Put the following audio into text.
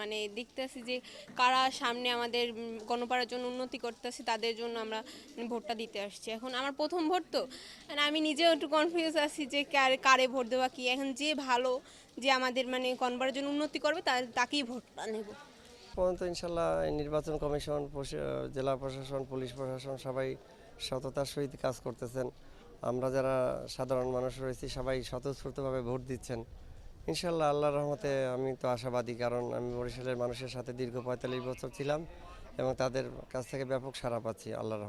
মানে দেখতেছি যে কারা সামনে আমাদের গণপাড়ার জন্য উন্নতি করতেছে, তাদের জন্য আমরা ভোটটা দিতে আসছি। এখন আমার প্রথম ভোট তো মানে আমি নিজেও একটু কনফিউজ আছি যে কারে কারে ভোট দেওয়া কি। এখন যে ভালো, যে আমাদের মানে গণপাড়ার জন্য উন্নতি করবে তার তাকেই ভোটটা নেব। পর্যন্ত ইনশাল্লাহ নির্বাচন কমিশন জেলা প্রশাসন, পুলিশ প্রশাসন সবাই সততার সহিত কাজ করতেছেন। আমরা যারা সাধারণ মানুষ রয়েছি, সবাই স্বতঃস্ফূর্তভাবে ভোট দিচ্ছেন। ইনশাল্লাহ আল্লাহর রহমতে আমি তো আশাবাদী, কারণ আমি বরিশালের মানুষের সাথে দীর্ঘ পঁয়তাল্লিশ বছর ছিলাম এবং তাদের কাছ থেকে ব্যাপক সাড়া পাচ্ছি আল্লাহর